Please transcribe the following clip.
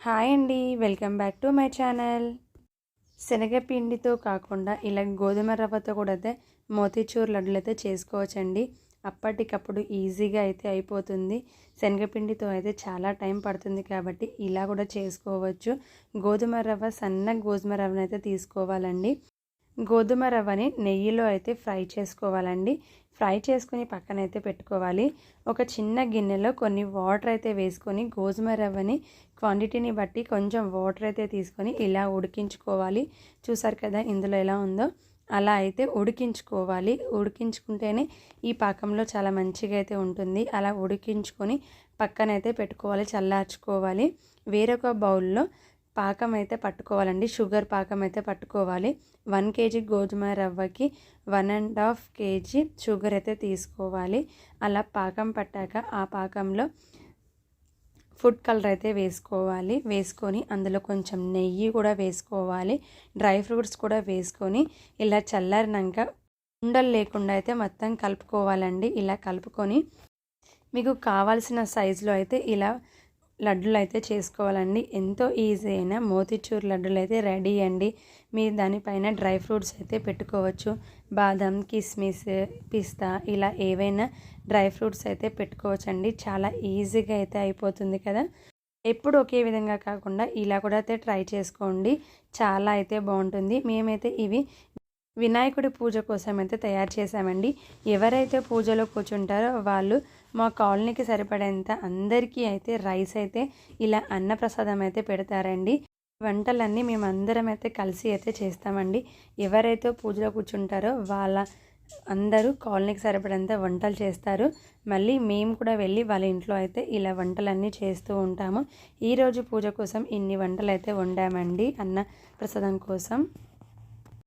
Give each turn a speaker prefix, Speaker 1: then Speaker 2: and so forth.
Speaker 1: Hi అండి welcome back to my channel. శనగపిండితో కాకుండా ఇలా గోధుమ రవ్వతో కూడా అయితే మోతీచూర్ లడ్డులు అయితే చేసుకోవచ్చండి. అప్పటికప్పుడు ఈజీగా అయితే అయిపోతుంది. శనగపిండితో అయితే చాలా టైం పడుతుంది కాబట్టి ఇలా కూడా చేసుకోవచ్చు. గోధుమ రవ్వ సన్న గోధుమ రవ్వను అయితే తీసుకోవాలండి. గోధుమ రవ్వని నెయ్యిలో అయితే ఫ్రై చేసుకోవాలండి. ఫ్రై చేసుకుని పక్కన అయితే పెట్టుకోవాలి. ఒక చిన్న గిన్నెలో కొన్ని వాటర్ అయితే వేసుకొని గోధుమ రవ్వని క్వాంటిటీని బట్టి కొంచెం వాటర్ అయితే తీసుకొని ఇలా ఉడికించుకోవాలి. చూసారు కదా ఇందులో ఎలా ఉందో? అలా అయితే ఉడికించుకోవాలి. ఉడికించుకుంటేనే ఈ పాకంలో చాలా మంచిగా అయితే ఉంటుంది. అలా ఉడికించుకొని పక్కనైతే పెట్టుకోవాలి. చల్లార్చుకోవాలి. వేరొక బౌల్లో పాకం అయితే పట్టుకోవాలండి. షుగర్ పాకం అయితే పట్టుకోవాలి. వన్ కేజీ గోధుమ రవ్వకి one and half KG sugar అయితే తీసుకోవాలి. అలా పాకం పట్టాక ఆ పాకంలో ఫుడ్ కలర్ అయితే వేసుకోవాలి. వేసుకొని అందులో కొంచెం నెయ్యి కూడా వేసుకోవాలి. డ్రై ఫ్రూట్స్ కూడా వేసుకొని ఇలా చల్లారినాక ఉండలు లేకుండా అయితే మొత్తం కలుపుకోవాలండి. ఇలా కలుపుకొని మీకు కావాల్సిన సైజులో అయితే ఇలా లడ్డులు అయితే చేసుకోవాలండి. ఎంతో ఈజీ అయిన మోతిచూర్ లడ్డులు అయితే రెడీ అండి. మీరు దానిపైన డ్రై ఫ్రూట్స్ అయితే పెట్టుకోవచ్చు. బాదం కిస్మిస్ పిస్తా ఇలా ఏవైనా డ్రై ఫ్రూట్స్ అయితే పెట్టుకోవచ్చండి. చాలా ఈజీగా అయితే అయిపోతుంది కదా. ఎప్పుడు ఒకే విధంగా కాకుండా ఇలా కూడా అయితే ట్రై చేసుకోండి. చాలా అయితే బాగుంటుంది. మేమైతే ఇవి వినాయకుడి పూజ కోసం అయితే తయారు చేశామండి. ఎవరైతే పూజలో కూర్చుంటారో వాళ్ళు మా కాలనీకి సరిపడేంత అందరికీ అయితే రైస్ అయితే ఇలా అన్నప్రసాదం అయితే పెడతారండి. వంటలన్నీ మేము అందరం అయితే కలిసి అయితే చేస్తామండి. ఎవరైతే పూజలో కూర్చుంటారో వాళ్ళ అందరూ కాలనీకి సరిపడంత వంటలు చేస్తారు. మళ్ళీ మేము కూడా వెళ్ళి వాళ్ళ ఇంట్లో అయితే ఇలా వంటలన్నీ చేస్తూ ఉంటాము. ఈరోజు పూజ కోసం ఇన్ని వంటలు అయితే వండామండి అన్న ప్రసాదం కోసం.